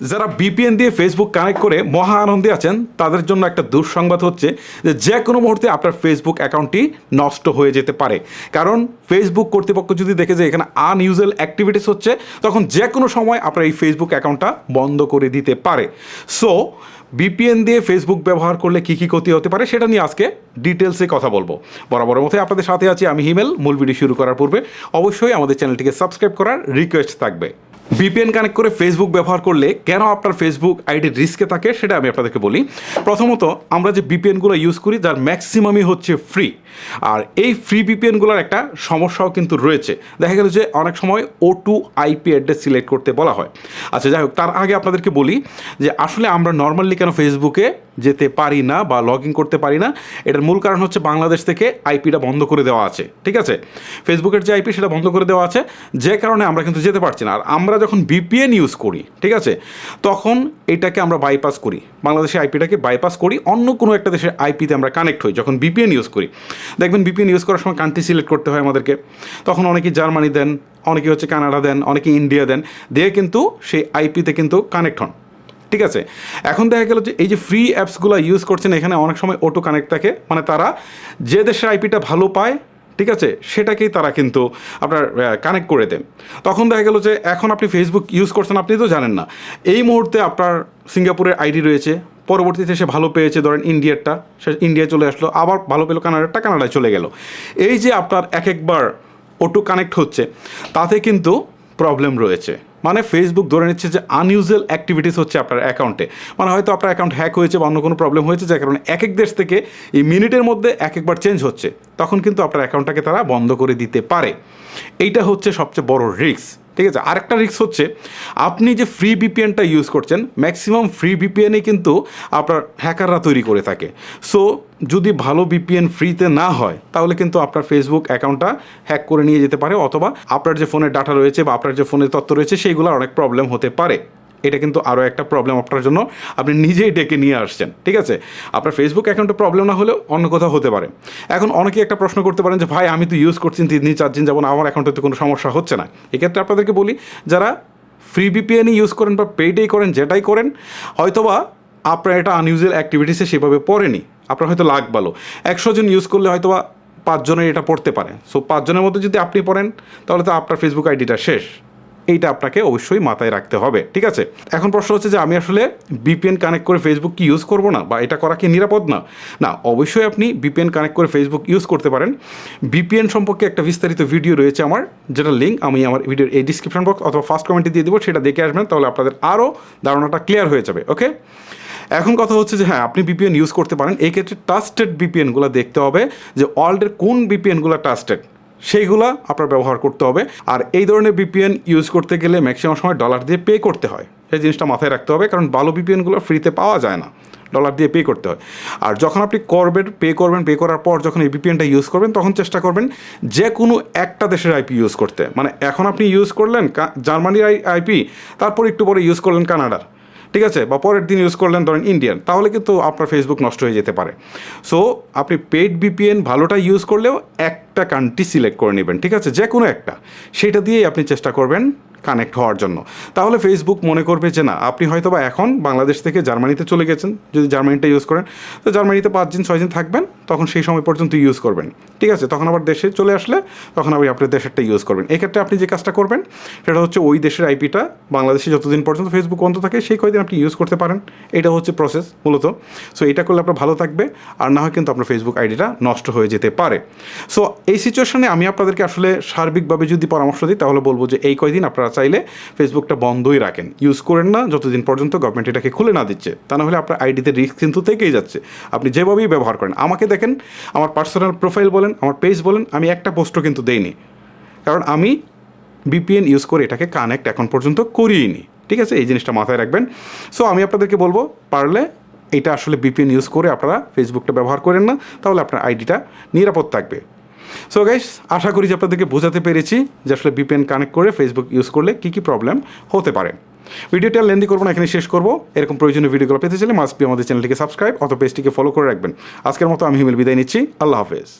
যারা বিপিএন দিয়ে Facebook connect করে মহা আনন্দে আছেন, তাদের জন্য একটা দুঃসংবাদ হচ্ছে যে যে কোনো মুহূর্তে আপনার ফেসবুক অ্যাকাউন্টটি নষ্ট হয়ে যেতে পারে। কারণ ফেসবুক কর্তৃপক্ষ যদি দেখে যে এখানে আনইউজুয়াল অ্যাক্টিভিটিস হচ্ছে, তখন যে কোনো সময় আপনার এই ফেসবুক অ্যাকাউন্টটা বন্ধ করে দিতে পারে। সো বিপিএন দিয়ে ফেসবুক ব্যবহার করলে কী কী ক্ষতি হতে পারে, সেটা নিয়ে আজকে ডিটেলসে কথা বলব। বরাবর মতো আপনাদের সাথে আছি আমি হিমেল। মূল ভিডিও শুরু করার পূর্বে অবশ্যই আমাদের চ্যানেলটিকে সাবস্ক্রাইব করার রিকোয়েস্ট থাকবে। ভিপিএন কানেক্ট করে ফেসবুক ব্যবহার করলে কেন আপনার ফেসবুক আইডি রিস্কে থাকে, সেটা আমি আপনাদেরকে বলি। প্রথমত, আমরা যে ভিপিএনগুলো ইউজ করি, যার ম্যাক্সিমামই হচ্ছে ফ্রি আর এই ফ্রি ভিপিএনগুলোর একটা সমস্যাও কিন্তু রয়েছে। দেখা গেল যে অনেক সময় ও টু আইপি অ্যাড্রেস সিলেক্ট করতে বলা হয়। আচ্ছা যাই হোক, তার আগে আপনাদেরকে বলি যে আসলে আমরা নর্মালি কেন ফেসবুকে যেতে পারি না বা লগ ইন করতে পারি না, এটার মূল কারণ হচ্ছে বাংলাদেশ থেকে আইপিটা বন্ধ করে দেওয়া আছে, ঠিক আছে? ফেসবুকের যে আইপি সেটা বন্ধ করে দেওয়া আছে, যে কারণে আমরা কিন্তু যেতে পারছি না। আর আমরা যখন বিপিএন ইউজ করি, ঠিক আছে? তখন এটাকে আমরা বাইপাস করি। বাংলাদেশের আইপিটাকে বাইপাস করি, অন্য কোনো একটা দেশের আইপিতে আমরা কানেক্ট হই, যখন বিপিএন ইউজ করি। দেখবেন বিপিএন ইউজ করার সময় কান্ট্রি সিলেক্ট করতে হয় আমাদেরকে। তখন অনেকে জার্মানি দেন, অনেকে হচ্ছে কানাডা দেন, অনেকে ইন্ডিয়া দেন। দিয়ে কিন্তু সেই আইপিতে কিন্তু কানেক্ট হন। ঠিক আছে? এখন দেখা গেল যে এই যে ফ্রি অ্যাপসগুলো ইউজ করছেন, এখানে অনেক সময় অটো কানেক্ট থাকে। মানে তারা যে দেশের আইপিটা ভালো পায়, ঠিক আছে? সেটাকেই তারা কিন্তু আপনার কানেক্ট করে দেন। তখন দেখা গেল যে এখন আপনি ফেসবুক ইউজ করছেন, আপনি তো জানেন না। এই মুহূর্তে আপনার সিঙ্গাপুরের আইডি রয়েছে। পরবর্তীতে সে ভালো পেয়েছে, ধরেন ইন্ডিয়ারটা, সে ইন্ডিয়া চলে আসলো, আবার ভালো পেল কানাডারটা, কানাডায় চলে গেল। এই যে আপনার এক একবার অটো কানেক্ট হচ্ছে, তাতে কিন্তু প্রবলেম রয়েছে। মানে ফেসবুক ধরে নিচ্ছে যে আনইউজুয়াল অ্যাক্টিভিটিস হচ্ছে আপনার অ্যাকাউন্টে মানে হয়তো আপনার অ্যাকাউন্ট হ্যাক হয়েছে বা অন্য কোনো প্রবলেম হয়েছে, যার কারণে এক এক দেশ থেকে এই মিনিটের মধ্যে এক একবার চেঞ্জ হচ্ছে। তখন কিন্তু আপনার অ্যাকাউন্টটাকে তারা বন্ধ করে দিতে পারে। এইটা হচ্ছে সবচেয়ে বড় রিস্ক ঠিক আছে? আরেকটা রিক্স হচ্ছে, আপনি যে ফ্রি বিপিএনটা ইউজ করছেন ম্যাক্সিমাম ফ্রি বিপিএনই কিন্তু আপনার হ্যাকাররা তৈরি করে থাকে। সো যদি ভালো বিপিএন ফ্রিতে না হয়, তাহলে কিন্তু আপনার ফেসবুক অ্যাকাউন্টটা হ্যাক করে নিয়ে যেতে পারে, অথবা আপনার যে ফোনের ডাটা রয়েছে বা আপনার যে ফোনের তথ্য রয়েছে সেইগুলো অনেক প্রবলেম হতে পারে। এটা কিন্তু আরও একটা প্রবলেম আপনার জন্য আপনি নিজেই ডেকে নিয়ে আসছেন, ঠিক আছে? আপনার ফেসবুক অ্যাকাউন্টে প্রবলেম না হলেও অন্য কোথাও হতে পারে। এখন অনেকেই একটা প্রশ্ন করতে পারেন যে, ভাই, আমি তো ইউজ করছি, তিন দিন, চার দিন যাব না, আমার অ্যাকাউন্টে তো কোনো সমস্যা হচ্ছে না। এক্ষেত্রে আপনাদেরকে বলি, যারা ফ্রি বিপিএনই ইউজ করেন বা পেইডেই করেন, যেটাই করেন, হয়তোবা আপনার এটা আনইউজুয়াল অ্যাক্টিভিটিসে সেভাবে পড়েনি। আপনার হয়তো লাগ ভালো। একশো জন ইউজ করলে হয়তোবা পাঁচজনের এটা পড়তে পারে। সো পাঁচজনের মধ্যে যদি আপনি পড়েন, তাহলে তো আপনার ফেসবুক আইডিটা শেষ। এইটা আপনাকে অবশ্যই মাথায় রাখতে হবে, ঠিক আছে? এখন প্রশ্ন হচ্ছে যে আমি আসলে বিপিএন কানেক্ট করে ফেসবুক কি ইউজ করব না, বা এটা করা কি নিরাপদ না? না, অবশ্যই আপনি বিপিএন কানেক্ট করে ফেসবুক ইউজ করতে পারেন। বিপিএন সম্পর্কে একটা বিস্তারিত ভিডিও রয়েছে আমার যেটা লিঙ্ক আমি আমার ভিডিওর এই ডিসক্রিপশন বক্স অথবা ফার্স্ট কমেন্টে দিয়ে দেবো, সেটা দেখে আসবেন, তাহলে আপনাদের আরও ধারণাটা ক্লিয়ার হয়ে যাবে ওকে এখন কথা হচ্ছে যে হ্যাঁ আপনি বিপিএন ইউজ করতে পারেন এই ক্ষেত্রে ট্রাস্টেড বিপিএনগুলো দেখতে হবে যে ওয়ার্ল্ডের কোন বিপিএনগুলো ট্রাস্টেড সেইগুলা আপনার ব্যবহার করতে হবে। আর এই ধরনের বিপিএন ইউজ করতে গেলে ম্যাক্সিমাম সময় ডলার দিয়ে পে করতে হয়। সেই জিনিসটা মাথায় রাখতে হবে কারণ ভালো বিপিএনগুলো ফ্রিতে পাওয়া যায় না। ডলার দিয়ে পে করতে হয়। আর যখন আপনি করবেন পে করবেন পে করার পর যখন এই বিপিএনটা ইউজ করবেন, তখন চেষ্টা করবেন যে কোনো একটা দেশের আইপি ইউজ করতে। মানে এখন আপনি ইউজ করলেন জার্মানির আইপি তারপর একটু পরে ইউজ করলেন কানাডার। ঠিক আছে? বা পরের দিন ইউজ করলেন ধরেন ইন্ডিয়ান তাহলে কিন্তু আপনার ফেসবুক নষ্ট হয়ে যেতে পারে। সো আপনি পেড বিপিএন ভালোটা ইউজ করলেও একটা কান্ট্রি সিলেক্ট করে নেবেন, ঠিক আছে? যে কোনো একটা। সেটা দিয়েই আপনি চেষ্টা করবেন কানেক্ট হওয়ার জন্য। তাহলে ফেসবুক মনে করবে যে, না, আপনি হয়তো বা এখন বাংলাদেশ থেকে জার্মানিতে চলে গেছেন। যদি জার্মানিটা ইউজ করেন, তো জার্মানিতে পাঁচ দিন, ছয় দিন থাকবেন। তখন সেই সময় পর্যন্ত ইউজ করবেন। ঠিক আছে? তখন আবার দেশে চলে আসলে তখন আপনি আপনার দেশেরটা ইউজ করবেন। এক্ষেত্রে আপনি যে কাজটা করবেন, সেটা হচ্ছে ওই দেশের আইপিটা বাংলাদেশে যতদিন পর্যন্ত ফেসবুক বন্ধ থাকে, সেই কয়দিন আপনি ইউজ করতে পারেন। এটা হচ্ছে প্রসেস মূলত। সো এটা করলে আপনার ভালো থাকবে, আর না হয় কিন্তু আপনার ফেসবুক আইডিটা নষ্ট হয়ে যেতে পারে। সো এই সিচুয়েশনে আমি আপনাদেরকে আসলে সার্বিকভাবে যদি পরামর্শ দিই, তাহলে বলব যে এই কয়দিন আপনারা চাইলে ফেসবুকটা বন্ধই রাখেন। ইউজ করেন না, যতদিন পর্যন্ত গভর্নমেন্ট এটাকে খুলে না দিচ্ছে। তা না হলে আপনার আইডিতে রিস্ক কিন্তু থেকেই যাচ্ছে। আপনি যেভাবেই ব্যবহার করেন, আমাকে দেখেন, আমার পার্সোনাল প্রোফাইল বলেন, আমার পেজ বলেন, আমি একটা পোস্টও কিন্তু দেইনি। কারণ আমি বিপিএন ইউজ করে এটাকে কানেক্ট এখন পর্যন্ত করিনি ঠিক আছে? এই জিনিসটা মাথায় রাখবেন। সো আমি আপনাদেরকে বলব, পারলে এটা আসলে বিপিএন ইউজ করে আপনারা ফেসবুকটা ব্যবহার করেন না, তাহলে আপনার আইডিটা নিরাপদ থাকবে। সো গাইস আশা করি যে আপনাদেরকে বোঝাতে পেরেছি যে আসলে বিপিএন কানেক্ট করে ফেসবুক ইউজ করলে কী কী প্রবলেম হতে পারে। ভিডিওটা লেন্দি করব না এখানে শেষ করব। এরকম প্রয়োজনীয় ভিডিওগুলো পেতে চাইলে মাস্ট বি আমাদের চ্যানেলটিকে সাবস্ক্রাইব অথবা পেজটিকে ফলো করে রাখবেন। আজকের মতো আমি হিমেল বিদায় নিচ্ছি। আল্লাহ হাফেজ।